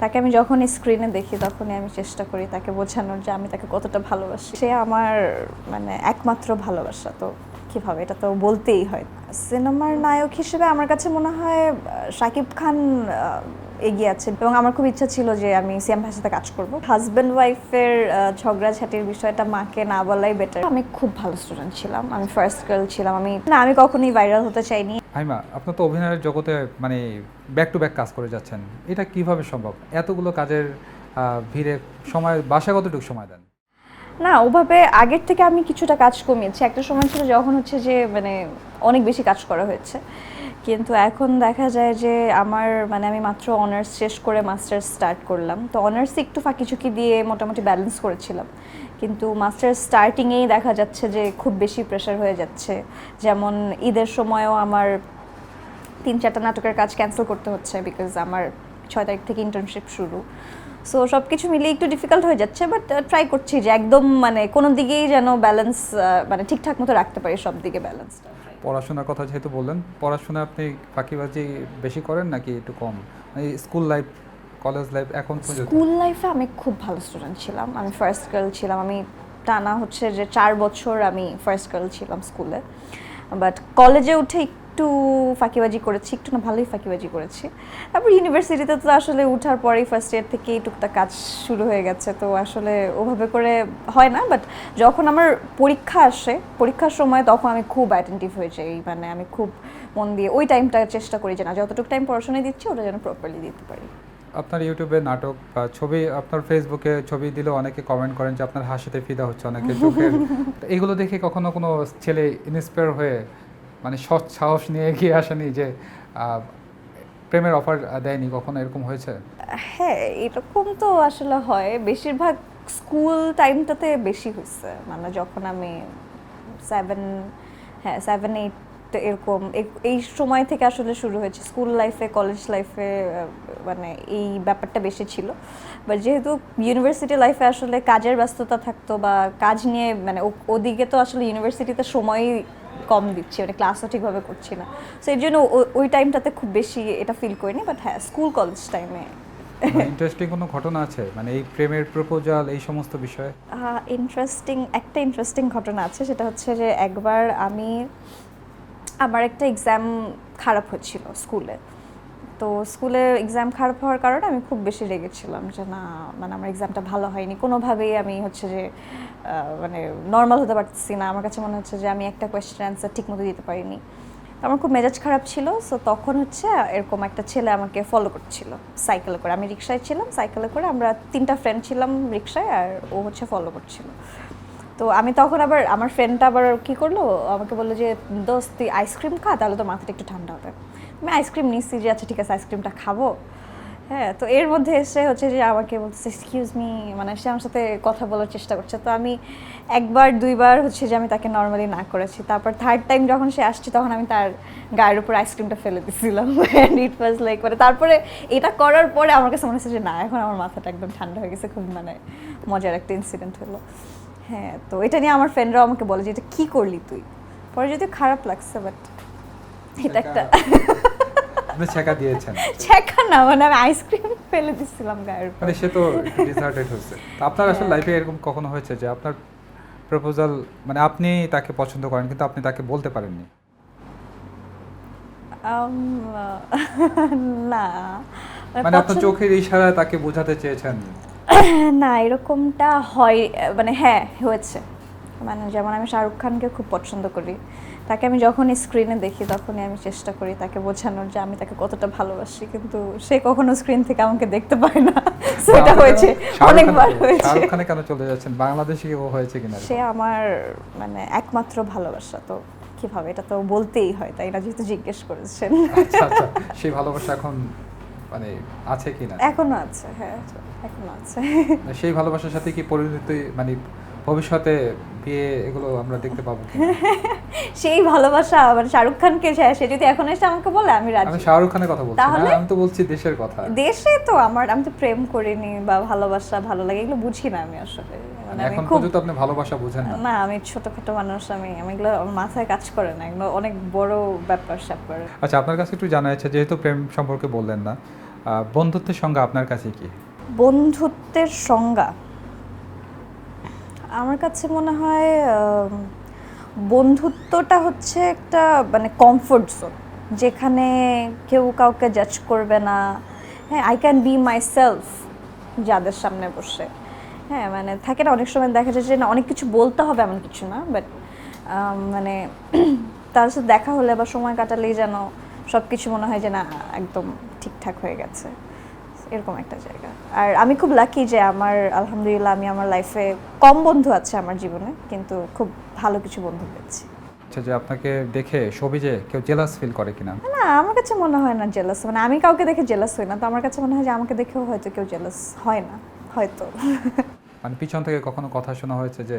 তাকে আমি যখন স্ক্রিনে দেখি, তখনই আমি চেষ্টা করি তাকে বোঝানোর যে আমি তাকে কতটা ভালোবাসি। সে আমার মানে একমাত্র ভালোবাসা, তো কীভাবে? এটা তো বলতেই হয়। সিনেমার নায়ক হিসেবে আমার কাছে মনে হয় সাকিব শাকিব খান এগিয়ে আছে। এবং আমার খুব ইচ্ছা ছিল যে আমি সিএম ভাষাতে কাজ করব। হাজব্যান্ড ওয়াইফের ঝগড়াঝাটির বিষয়টা মাকে না বলাই বেটার আমি খুব ভালো স্টুডেন্ট ছিলাম। আমি ফার্স্ট গার্ল ছিলাম। আমি না আমি কখনোই ভাইরাল হতে চাইনি। হাইমা আপনার তো অভিনয়ের জগতে মানে ব্যাক টু ব্যাক কাজ করে যাচ্ছেন। এটা কীভাবে সম্ভব? এতগুলো কাজের ভিড়ে সময় বাসা কতটুকু সময় দেন? না ওভাবে আগের থেকে আমি কিছুটা কাজ কমিয়েছি। একটা সময় ছিল যখন হচ্ছে যে মানে অনেক বেশি কাজ করা হয়েছে। কিন্তু এখন দেখা যায় যে আমার মানে আমি মাত্র অনার্স শেষ করে মাস্টার্স স্টার্ট করলাম। তো অনার্স একটু ফাঁকি ঝুঁকি দিয়ে মোটামুটি ব্যালেন্স করেছিলাম। কিন্তু মাস্টার্স স্টার্টিংয়েই দেখা যাচ্ছে যে খুব বেশি প্রেশার হয়ে যাচ্ছে। যেমন ঈদের সময়ও আমার তিন চারটা নাটকের কাজ ক্যান্সেল করতে হচ্ছে বিকজ আমার ছয় তারিখ থেকে ইন্টার্নশিপ শুরু। সো সব কিছু মিলিয়ে একটু ডিফিকাল্ট হয়ে যাচ্ছে বাট ট্রাই করছি যে একদম মানে কোনো দিকেই যেন ব্যালেন্স মানে ঠিকঠাক মতো রাখতে পারি সব দিকে ব্যালেন্সটা পড়াশোনার কথা যেহেতু বললেন, পড়াশোনা আপনি ফাঁকিবাজি বেশি করেন নাকি একটু কম? স্কুল লাইফ কলেজ লাইফ এখন স্কুল লাইফে আমি খুব ভালো স্টুডেন্ট ছিলাম। আমি ফার্স্ট গার্ল ছিলাম। আমি টানা হচ্ছে যে চার বছর আমি ফার্স্ট গার্ল ছিলাম স্কুলে বাট কলেজে উঠে একটু ফাঁকিবাজি করেছি একটু না ভালোই ফাঁকিবাজি করেছি। তারপর ইউনিভার্সিটিতে তো আসলে উঠার পরেই ফার্স্ট ইয়ার থেকেই টুকটাক কাজ শুরু হয়ে গেছে তো আসলে ওভাবে করে হয় না বাট যখন আমার পরীক্ষা আসে পরীক্ষার সময় তখন আমি খুব অ্যাটেন্টিভ হয়ে যাই মানে আমি খুব মন দিয়ে ওই টাইমটা চেষ্টা করি যে না যতটুকু টাইম পড়াশোনায় দিচ্ছি ওটা যেন প্রপারলি দিতে পারি। আপনার ইউটিউবে নাটক বা ছবি আপনার ফেসবুকে ছবি দিলেও অনেকে কমেন্ট করেন যে আপনার হাসিতে ফিদা হচ্ছে অনেকে চোখের এগুলো দেখে কখনো কোনো ছেলে ইন্সপায়ার হয়ে মানে সৎ সাহস নিয়ে এগিয়ে আসেনি যে প্রেমের অফার দেয়নি, কখনো এরকম হয়েছে? হ্যাঁ এরকম তো আসলে হয়। বেশিরভাগ স্কুল টাইমটাতে বেশি হয়েছে। মানে যখন আমি সেভেন হ্যাঁ সেভেন এইট এরকম এই সময় থেকে আসলে শুরু হয়েছে। স্কুল লাইফে কলেজ লাইফে মানে এই ব্যাপারটা বেশি ছিল। বাট যেহেতু ইউনিভার্সিটি লাইফে আসলে কাজের ব্যস্ততা থাকতো বা কাজ নিয়ে মানে ওদিকে তো আসলে ইউনিভার্সিটিতে সময়ই কম দিচ্ছি মানে ক্লাসও ঠিকভাবে করছি না। সো এর জন্য ওই টাইমটাতে খুব বেশি এটা ফিল করিনি বাট হ্যাঁ স্কুল কলেজ টাইমে ইন্টারেস্টিং কোনো ঘটনা আছে? মানে এই প্রেমের প্রপোজাল এই সমস্ত বিষয়ে? ইন্টারেস্টিং একটা ইন্টারেস্টিং ঘটনা আছে সেটা হচ্ছে যে একবার আমি আমার একটা এক্সাম খারাপ হচ্ছিল স্কুলে তো স্কুলে এক্সাম খারাপ হওয়ার কারণে আমি খুব বেশি রেগেছিলাম যে না মানে আমার এক্সামটা ভালো হয়নি। কোনোভাবেই আমি হচ্ছে যে মানে নর্মাল হতে পারতেছি না। আমার কাছে মনে হচ্ছে যে আমি একটা কোয়েশ্চেন অ্যান্সার ঠিক মতো দিতে পারিনি। আমার খুব মেজাজ খারাপ ছিল। সো তখন হচ্ছে এরকম একটা ছেলে আমাকে ফলো করছিল সাইকেলে করে। আমি রিক্সায় ছিলাম সাইকেলে করে আমরা তিনটা ফ্রেন্ড ছিলাম রিক্সায় আর ও হচ্ছে ফলো করছিল। তো আমি তখন আবার আমার ফ্রেন্ডটা আবার কি করল? আমাকে বলল যে, দোস্ত, তুই আইসক্রিম খা, তাহলে তো মাথাটা একটু ঠান্ডা হবে। আমি আইসক্রিম নিচ্ছি যে আচ্ছা ঠিক আছে আইসক্রিমটা খাব। হ্যাঁ তো এর মধ্যে এসে হচ্ছে যে, আমাকে বলতেছে এক্সকিউজ মি মানে সে আমার সাথে কথা বলার চেষ্টা করছে। তো আমি একবার, দুইবার হচ্ছে যে, আমি তাকে নর্মালি না করেছি। তারপর থার্ড টাইম যখন সে আসছে, তখন আমি তার গায়ের উপর আইসক্রিমটা ফেলে দিয়েছিলাম অ্যান্ড ইট ওয়াজ লাইক মানে তারপরে এটা করার পরে আমার কাছে মনে হচ্ছে যে, না, এখন আমার মাথাটা একদম ঠান্ডা হয়ে গেছে। খুব মানে মজার একটা ইনসিডেন্ট হলো। হ্যাঁ তো এটা নিয়ে আমার ফ্রেন্ডরাও আমাকে বলে যে এটা কী করলি তুই? পরে যদি খারাপ লাগছে বাট এটা একটা আপনি ছেঁকা দিয়েছেন। ছেঁকা না মানে আমি আইসক্রিম ফেলে দিচ্ছিলাম গায়ের মানে সে তো ডিসার্টেড হয়েছে। তো আপনার আসলে হ্যাঁ। লাইফে এরকম কখনো হয়েছে যে আপনার প্রপোজাল মানে আপনি তাকে পছন্দ করেন কিন্তু আপনি তাকে বলতে পারেননি? না। মানে আপনার চোখের ইশারায় তাকে বোঝাতে চেয়েছেন? না এরকমটা হয় মানে হ্যাঁ হয়েছে। মানে যেমন আমি শাহরুখ খানকে খুব পছন্দ করি। তাকে আমি যখনই স্ক্রিনে দেখি তখনই আমি চেষ্টা করি তাকে বোঝানোর যে আমি তাকে কতটা ভালোবাসি। কিন্তু সে কখনো স্ক্রিন থেকে আমাকে দেখতে পায় না। সেটা হয়েছে। অনেকবার হয়েছে। শাহরুখ খানে কেন চলে যাচ্ছেন? বাংলাদেশে কেউ হয়েছে কিনা? সে আমার মানে একমাত্র ভালোবাসা। তো কীভাবে? এটা তো বলতেই হয় তাই না? যেহেতু জিজ্ঞেস করেছেন। আচ্ছা আচ্ছা। সেই ভালোবাসা এখন মানে আছে কিনা? এখনও আছে হ্যাঁ। এখনও আছে। সেই ভালোবাসার সাথে কি পরিণতি মানে ভবিষ্যতে বিয়ে এগুলো আমরা দেখতে পাবো সেই ভালোবাসা মানে শাহরুখ খানকে সে- যদি এখন এসে আমাকে বলে আমি রাজি। আমি শাহরুখ খানের কথা বলছি তাহলে? আমি তো বলছি দেশের কথা। দেশে তো আমার আমি তো প্রেম করিনি বা ভালোবাসা ভালো লাগে এগুলো বুঝি না আমি আসলে। মানে এখন পর্যন্ত আপনি ভালোবাসা বুঝেন না? না আমি ছোটখাটো মানুষ আমি আমি এগুলো আমার মাথায় কাজ করে না এগুলো অনেক বড় ব্যাপার স্যাপার। আচ্ছা আপনার কাছে একটু জানা আছে যেহেতু প্রেম সম্পর্কে বললেন না বন্ধুত্বের সঙ্গে আপনার কাছে কি? বন্ধুত্বের সংজ্ঞা। আমার কাছে মনে হয় বন্ধুত্বটা হচ্ছে একটা মানে কমফোর্ট জোন যেখানে কেউ কাউকে জাজ করবে না। হ্যাঁ I can be myself যাদের সামনে বসে। হ্যাঁ মানে থাকে না, অনেক সময় দেখা যায় যে, না, অনেক কিছু বলতে হবে এমন কিছু না বাট মানে তার সাথে দেখা হলে বা সময় কাটালেই যেন সব কিছু মনে হয় যে, না, একদম ঠিকঠাক হয়ে গেছে। এরকম একটা জায়গা। আর আমি খুব লাকি যে আমার আলহামদুলিল্লাহ আমি আমার লাইফে কম বন্ধু আছে আমার জীবনে কিন্তু খুব ভালো কিছু বন্ধু পেয়েছি। আচ্ছা যে আপনাকে দেখে সবিজে কেউ জেলাস ফিল করে কিনা? না আমার কাছে মনে হয় না জেলাস মানে আমি কাউকে দেখে জেলাস হই না তো আমার কাছে মনে হয় যে আমাকে দেখেও হয়তো কেউ জেলাস হয় না হয়তো। মানে পিছন থেকে কখনো কথা শোনা হয়েছে যে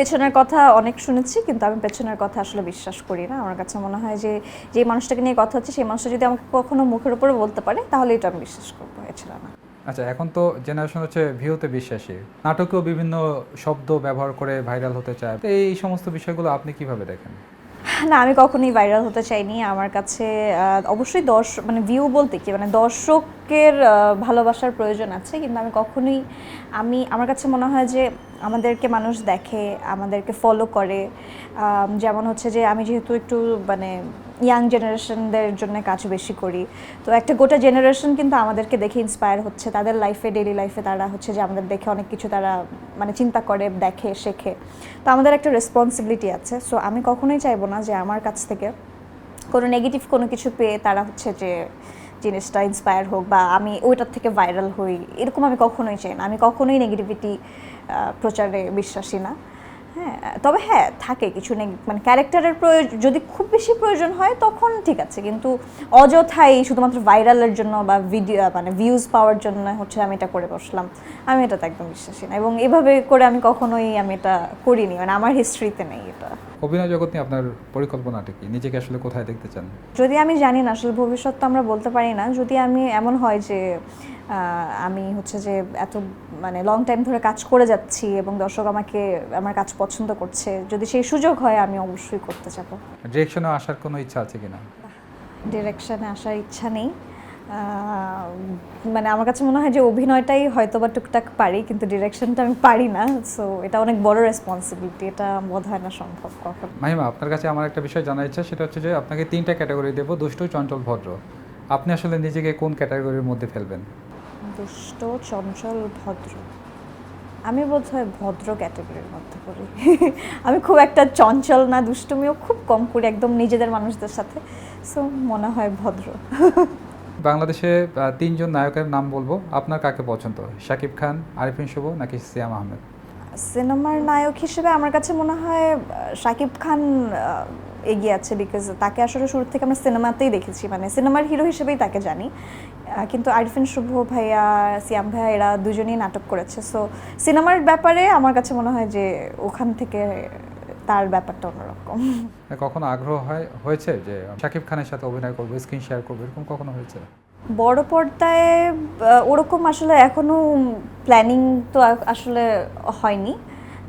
পেছনের কথা অনেক শুনেছি, কিন্তু আমি পেছনের কথা আসলে বিশ্বাস করি না। আমার কাছে মনে হয় যে যে মানুষটাকে নিয়ে কথা হচ্ছে, সেই মানুষটা যদি আমাকে কখনো মুখের উপরে বলতে পারে, তাহলে এটা আমি বিশ্বাস করব, এছাড়া না। আচ্ছা এখন তো জেনারেশন হচ্ছে ভিউতে বিশ্বাসী। নাটকেও বিভিন্ন শব্দ ব্যবহার করে ভাইরাল হতে চায়। এই সমস্ত বিষয়গুলো আপনি কীভাবে দেখেন? না, আমি কখনোই ভাইরাল হতে চাইনি। আমার কাছে অবশ্যই দর্শ মানে ভিউ বলতে কি মানে দর্শকের ভালোবাসার প্রয়োজন আছে, কিন্তু আমি কখনোই, আমি, আমার কাছে মনে হয় যে আমাদেরকে মানুষ দেখে, আমাদেরকে ফলো করে। যেমন হচ্ছে যে আমি যেহেতু একটু মানে ইয়াং জেনারেশনদের জন্য কাজ বেশি করি। তো একটা গোটা জেনারেশন কিন্তু আমাদেরকে দেখে ইন্সপায়ার হচ্ছে। তাদের লাইফে ডেলি লাইফে তারা হচ্ছে যে আমাদের দেখে অনেক কিছু তারা মানে চিন্তা করে, দেখে, শেখে। তো আমাদের একটা রেসপন্সিবিলিটি আছে। সো আমি কখনোই চাইব না যে আমার কাছ থেকে কোনো নেগেটিভ কোনো কিছু পেয়ে তারা হচ্ছে যে জিনিসটা ইন্সপায়ার হোক বা আমি ওইটার থেকে ভাইরাল হই। এরকম আমি কখনোই চাই না। আমি কখনোই নেগেটিভিটি প্রচারে বিশ্বাসী না। হ্যাঁ তবে হ্যাঁ থাকে কিছু নেই মানে ক্যারেক্টারের প্রয়োজন যদি খুব বেশি প্রয়োজন হয় তখন ঠিক আছে, কিন্তু অযথাই শুধুমাত্র ভাইরালের জন্য বা ভিডিও মানে ভিউজ পাওয়ার জন্য হচ্ছে আমি এটা করে বসলাম। আমি এটাতে একদম বিশ্বাসী না। এবং এভাবে করে আমি কখনোই আমি এটা করিনি মানে আমার হিস্ট্রিতে নেই এটা। অভিনয় জগৎ নিয়ে আপনার পরিকল্পনাটা কি? নিজেকে আসলে কোথায় দেখতে চান? যদি আমি জানি না আসলে ভবিষ্যৎ তো আমরা বলতে পারি না। যদি আমি এমন হয় যে আমি হচ্ছে যে এত মানে লং টাইম ধরে কাজ করে যাচ্ছি এবং দর্শক আমাকে আমার কাজ পছন্দ করছে যদি সেই সুযোগ হয় আমি অবশ্যই করতে চাবো। ডিরেকশনে আসার কোনো ইচ্ছা আছে কিনা? ডিরেকশনে আসার ইচ্ছা নেই। মানে আমার কাছে মনে হয় যে অভিনয়টাই হয়তো বা টুকটাক পারি কিন্তু ডিরেকশনটা আমি পারি না সো এটা অনেক বড় রেসপন্সিবিলিটি এটা বোধ হয় না সম্ভব কখন। মাহিমা আপনার কাছে আমার একটা বিষয় জানার ইচ্ছা সেটা হচ্ছে যে আপনাকে তিনটা ক্যাটাগরি দেবো দুষ্টু চঞ্চল ভদ্র। আপনি আসলে নিজেকে কোন ক্যাটাগরির মধ্যে ফেলবেন? দুষ্ট চঞ্চল ভদ্র। আমি বোধ হয় ভদ্র ক্যাটাগরির মধ্যে পড়ি। আমি খুব একটা চঞ্চল না দুষ্টুমিও খুব কম করি একদম নিজেদের মানুষদের সাথে সো মনে হয় ভদ্র। বাংলাদেশে তিনজন নায়কের নাম বলব। আপনার কাকে পছন্দ? শাকিব খান, আরিফিন শুভ নাকি সিয়াম আহমেদ? সিনেমার নায়ক হিসেবে আমার কাছে মনে হয় শাকিব খান এগিয়ে আছে বিকজ তাকে আসলে শুরু থেকে আমরা সিনেমাতেই দেখেছি। মানে সিনেমার হিরো হিসেবেই তাকে জানি। কিন্তু আরিফিন শুভ ভাইয়া, সিয়াম ভাইয়া, এরা দুজনেই নাটক করেছে। সো সিনেমার ব্যাপারে আমার কাছে মনে হয় যে ওখান থেকে তার ব্যাপারটা অন্যরকম। কখনো আগ্রহ হয় হয়েছে যে শাকিব খানের সাথে অভিনয় করব স্ক্রিন শেয়ার করব এরকম কখনো হয়েছে? বড় পর্দায় ওরকম আসলে এখনও প্ল্যানিং তো আসলে হয়নি।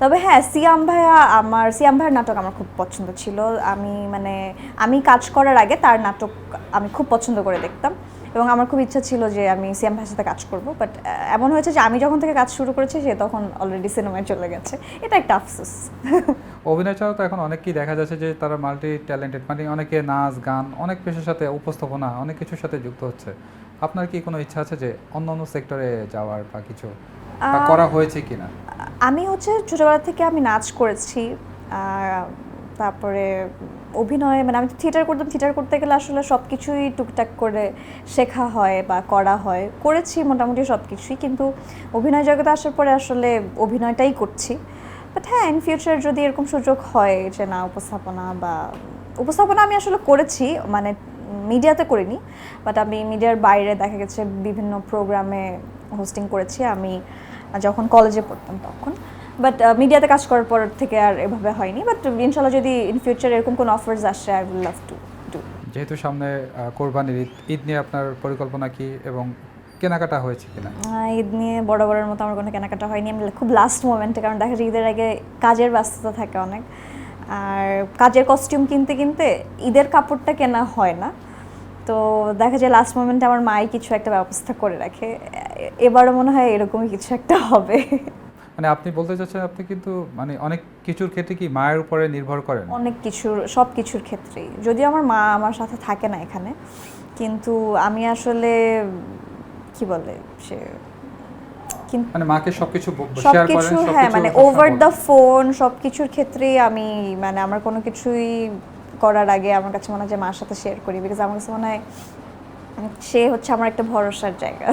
তবে হ্যাঁ সিয়াম ভাইয়া আমার সিয়াম ভাইয়ের নাটক আমার খুব পছন্দ ছিল। আমি মানে আমি কাজ করার আগে তার নাটক আমি খুব পছন্দ করে দেখতাম। এবং আমার খুব ইচ্ছা ছিল যে আমি সিয়াম ভাইয়ের সাথে কাজ করব। বাট এমন হয়েছে যে আমি যখন থেকে কাজ শুরু করেছি সে তখন অলরেডি সিনেমায় চলে গেছে। এটা একটা আফসোস। অভিনয় ছাড়াও তো এখন অনেকেই দেখা যাচ্ছে যে তারা মাল্টি ট্যালেন্টেড মানে অনেকে নাচ গান অনেক পেশার সাথে উপস্থাপনা অনেক কিছুর সাথে যুক্ত হচ্ছে। আপনার কি কোনো ইচ্ছা আছে যে অন্য অন্য সেক্টরে যাওয়ার বা কিছু? করা হয়েছে কিনা? আমি হচ্ছে ছোটোবেলা থেকে আমি নাচ করেছি তারপরে অভিনয় মানে আমি থিয়েটার করতাম থিয়েটার করতে গেলে আসলে সব কিছুই টুকটাক করে শেখা হয় বা করা হয়। করেছি মোটামুটি সব কিছুই কিন্তু অভিনয় জগতে আসার পরে আসলে অভিনয়টাই করছি। বাট হ্যাঁ ইন ফিউচার যদি এরকম সুযোগ হয় যে না, উপস্থাপনা বা উপস্থাপনা আমি আসলে করেছি মানে মিডিয়াতে করিনি বাট আমি মিডিয়ার বাইরে দেখা গেছে বিভিন্ন প্রোগ্রামে হোস্টিং করেছি, আমি যখন কলেজে পড়তাম তখন। বাট মিডিয়াতে কাজ করার পর থেকে আর এভাবে হয়নি বাট ইনশাল্লাহ যদি ইন ফিউচার এরকম কোনো অফার্স আসে আই উইল লাভ টু যেহেতু সামনে কোরবানির ঈদ ঈদ নিয়ে আপনার পরিকল্পনা কি এবং কেনাকাটা হয়েছে কিনা? ঈদ নিয়ে বড় বড়ের মতো আমার কোনো কেনাকাটা হয়নি। আমি খুব লাস্ট মোমেন্টে কারণ দেখা যায় ঈদের আগে কাজের ব্যস্ততা থাকে অনেক। আর কাজের কস্টিউম কিনতে কিনতে ঈদের কাপড়টা কেনা হয় না। তো দেখা যায় লাস্ট মোমেন্টে আমার মাই কিছু একটা ব্যবস্থা করে রাখে। এবারও মনে হয় এরকমই কিছু একটা হবে। মানে আপনি বলতে চাচ্ছেন আপনি কিন্তু মানে অনেক কিছুর ক্ষেত্রে কি মায়ের উপরে নির্ভর করেন? অনেক কিছুর সব কিছুর ক্ষেত্রেই। যদিও আমার মা আমার সাথে থাকে না এখানে। কিন্তু আমি আসলে কি বলে সে? কিন্তু মানে মাকে সবকিছু শেয়ার করেন হ্যাঁ মানে ওভার দ্য ফোন সব কিছুর ক্ষেত্রেই আমি মানে আমার কোনো কিছুই করার আগে আমার কাছে মনে হয় যে মার সাথে শেয়ার করি বিকজ আমার কাছে মনে হয় সে হচ্ছে আমার একটা ভরসার জায়গা।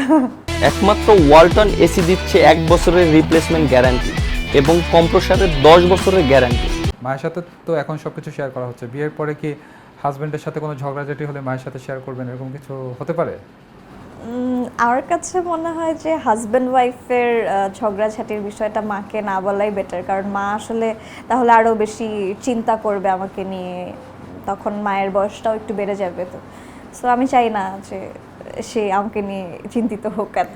একমাত্র ওয়ালটন এসি দিচ্ছে এক বছরের রিপ্লেসমেন্ট গ্যারান্টি এবং কম্প্রসারের দশ বছরের গ্যারান্টি মায়ের সাথে তো এখন সবকিছু শেয়ার করা হচ্ছে। বিয়ের পরে কি হাজবেন্ডের সাথে কোনো ঝগড়াঝাটি হলে মায়ের সাথে শেয়ার করবেন এরকম কিছু হতে পারে? আমার কাছে মনে হয় যে হাজব্যান্ড ওয়াইফের ঝগড়াঝাটির বিষয়টা মাকে না বলাই বেটার কারণ মা আসলে তাহলে আরও বেশি চিন্তা করবে আমাকে নিয়ে। তখন মায়ের বয়সটাও একটু বেড়ে যাবে তো। সো আমি চাই না যে সে আমাকে নিয়ে চিন্তিত হোক এত।